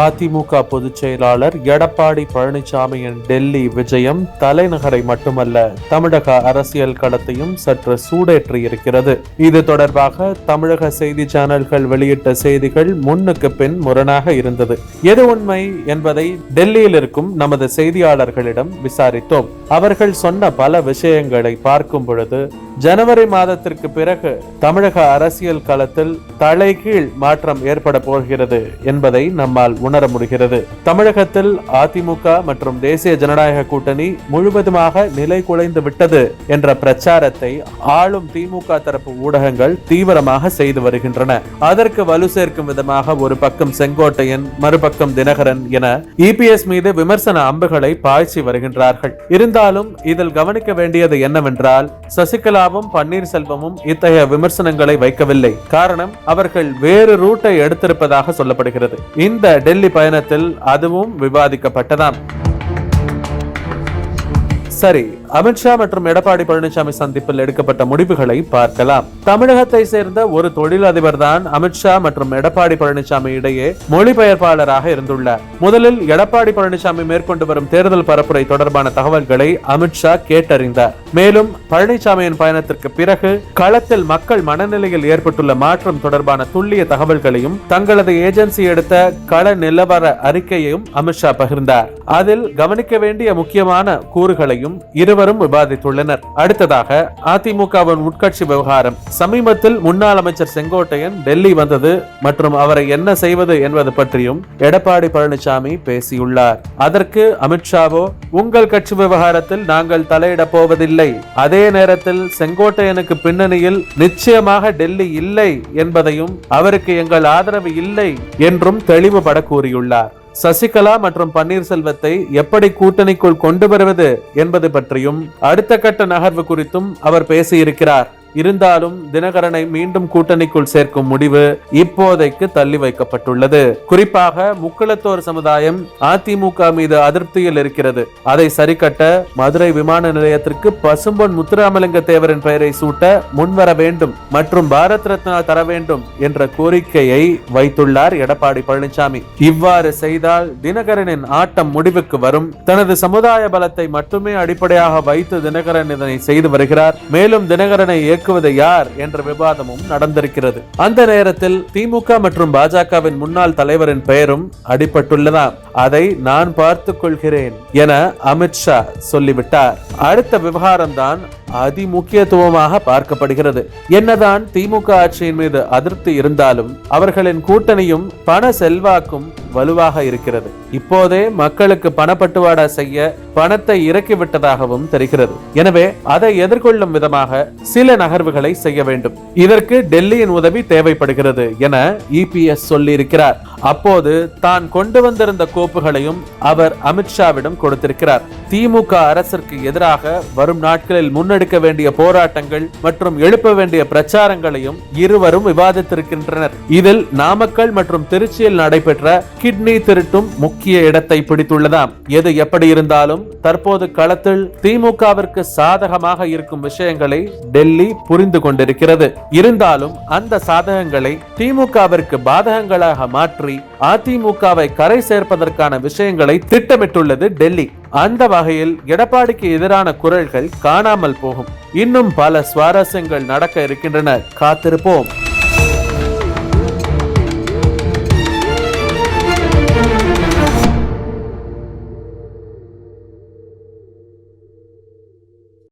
அதிமுக பொதுச் செயலாளர் எடப்பாடி பழனிசாமியின் டெல்லி விஜயம் தலைநகரை மட்டுமல்ல தமிழக அரசியல் களத்தையும் சற்று சூடேற்றி இருக்கிறது இது தொடர்பாக தமிழக செய்தி சேனல்கள் வெளியிட்ட செய்திகள் முன்னுக்கு பின் முரணாக இருந்தது. எது உண்மை என்பதை டெல்லியில் இருக்கும் நமது செய்தியாளர்களிடம் விசாரித்தோம். அவர்கள் சொன்ன பல விஷயங்களை பார்க்கும் பொழுது ஜனவரி மாதத்திற்கு பிறகு தமிழக அரசியல் களத்தில் தலைகீழ் மாற்றம் ஏற்பட போகிறது என்பதை நம்மால் உணர முடிகிறது. தமிழகத்தில் அதிமுக மற்றும் தேசிய ஜனநாயக கூட்டணி முழுவதுமாக நிலை குலைந்து விட்டது என்ற பிரச்சாரத்தை ஆளும் திமுக தரப்பு ஊடகங்கள் தீவிரமாக செய்து வருகின்றன. அதற்கு வலு சேர்க்கும் விதமாக ஒரு பக்கம் செங்கோட்டையன் மறுபக்கம் தினகரன் என இபிஎஸ் மீது விமர்சன அம்புகளை பாய்ச்சி வருகின்றார்கள். இருந்தாலும் இதில் கவனிக்க வேண்டியது என்னவென்றால் சசிகலா சசிகலாவும் பன்னீர்செல்வமும் இத்தகைய விமர்சனங்களை வைக்கவில்லை. காரணம் அவர்கள் வேறு ரூட்டை எடுத்திருப்பதாக சொல்லப்படுகிறது. இந்த டெல்லி பயணத்தில் அதுவும் விவாதிக்கப்பட்டதாம். சரி அமித்ஷா மற்றும் எடப்பாடி பழனிசாமி சந்திப்பில் எடுக்கப்பட்ட முடிவுகளை பார்க்கலாம். தமிழகத்தை சேர்ந்த ஒரு தொழிலதிபர் தான் அமித்ஷா மற்றும் எடப்பாடி பழனிசாமி இடையே மொழிபெயர்ப்பாளராக இருந்துள்ளார். முதலில் எடப்பாடி பழனிசாமி மேற்கொண்டு வரும் தேர்தல் பரப்புரை தொடர்பான தகவல்களை அமித்ஷா கேட்டறிந்தார். மேலும் பழனிசாமியின் பயணத்திற்கு பிறகு களத்தில் மக்கள் மனநிலையில் ஏற்பட்டுள்ள மாற்றம் தொடர்பான துல்லிய தகவல்களையும் தங்களது ஏஜென்சி எடுத்த கள நிலவர அறிக்கையையும் அமித்ஷா பகிர்ந்தார். அதில் கவனிக்க வேண்டிய முக்கியமான கூறுகளையும் பற்றியும் இருவரும் விவாதித்துள்ளனர். அடுத்ததாக அதிமுகவின் உட்கட்சி விவகாரம். சமீபத்தில் முன்னாள் அமைச்சர் செங்கோட்டையன் டெல்லி வந்தது மற்றும் அவரை என்ன செய்வது என்பது பற்றியும் எடப்பாடி பழனிசாமி பேசியுள்ளார். அதற்கு அமித்ஷாவோ உங்கள் கட்சி விவகாரத்தில் நாங்கள் தலையிடப் போவதில்லை. அதே நேரத்தில் செங்கோட்டையனுக்கு பின்னணியில் நிச்சயமாக டெல்லி இல்லை என்பதையும் அவருக்கு எங்கள் ஆதரவு இல்லை என்றும் தெளிவுபட கூறியுள்ளார். சசிகலா மற்றும் பன்னீர்செல்வத்தை எப்படி கூட்டணிக்குள் கொண்டு வருவது என்பது பற்றியும் அடுத்த கட்ட நகர்வு குறித்தும் அவர் பேசியிருக்கிறார். இருந்தாலும் தினகரனை மீண்டும் கூட்டணிக்குள் சேர்க்கும் முடிவு இப்போதைக்கு தள்ளி வைக்கப்பட்டுள்ளது. குறிப்பாக முக்களத்தோர் சமுதாயம் அதிமுக மீது அதிருப்தியில் இருக்கிறது. அதை சரிக்கட்ட மதுரை விமான நிலையத்திற்கு பசும்பொன் முத்துராமலிங்க தேவரின் பெயரை சூட்ட முன்வர வேண்டும் மற்றும் பாரத் ரத்னா தர வேண்டும் என்ற கோரிக்கையை வைத்துள்ளார் எடப்பாடி பழனிசாமி. இவ்வாறு செய்தால் தினகரனின் ஆட்டம் முடிவுக்கு வரும். தனது சமுதாய பலத்தை மட்டுமே அடிப்படையாக வைத்து தினகரன் இதனை செய்து வருகிறார். மேலும் தினகரனை இயக்குவது யார் என்ற விவாதமும் நடந்திருக்கிறது. அந்த நேரத்தில் திமுக மற்றும் பாஜகவின் முன்னாள் தலைவரின் பெயரும் அடிபட்டுள்ளதாம். அதை நான் பார்த்து கொள்கிறேன் என அமித்ஷா சொல்லிவிட்டார். அடுத்த விவகாரம் தான் அதி முக்கியத்துவமாக பார்க்கப்படுகிறது. என்னதான் திமுக ஆட்சியின் மீது அதிருப்தி இருந்தாலும் அவர்களின் கூட்டணியும் பண செல்வாக்கும் வலுவாக இருக்கிறது. இப்போதே மக்களுக்கு பணப்பட்டுவாடா செய்ய பணத்தை இறக்கிவிட்டதாகவும் தெரிகிறது. எனவே அதை எதிர்கொள்ளும் விதமாக சில நகர்வுகளை செய்ய வேண்டும். இதற்கு டெல்லியின் உதவி தேவைப்படுகிறது என இபிஎஸ் சொல்லியிருக்கிறார். அப்போது தான் கொண்டு வந்திருந்த கோப்புகளையும் அவர் அமித்ஷாவிடம் கொடுத்திருக்கிறார். திமுக அரசிற்கு எதிராக வரும் நாட்களில் முன்னெடுக்க வேண்டிய போராட்டங்கள் மற்றும் எழுப்ப வேண்டிய பிரச்சாரங்களையும் இருவரும் விவாதித்திருக்கின்றனர். இதில் நாமக்கல் மற்றும் திருச்சியில் நடைபெற்ற கிட்னி திருட்டும் முக்கிய இடத்தை பிடித்துள்ளதாம். எது எப்படி இருந்தாலும் தற்போது களத்தில் திமுகவிற்கு சாதகமாக இருக்கும் விஷயங்களை டெல்லி புரிந்து கொண்டிருக்கிறது. இருந்தாலும் அந்த சாதகங்களை திமுகவிற்கு பாதகங்களாக மாற்றி அதிமுகவை கரை சேர்ப்பதற்கு செய்வதற்கான விஷயங்களை திட்டமிட்டுள்ளது டெல்லி. அந்த வகையில் எடப்பாடிக்கு எதிரான குரல்கள் காணாமல் போகும். இன்னும் பல சுவாரஸ்யங்கள் நடக்க இருக்கின்றன. காத்திருப்போம்.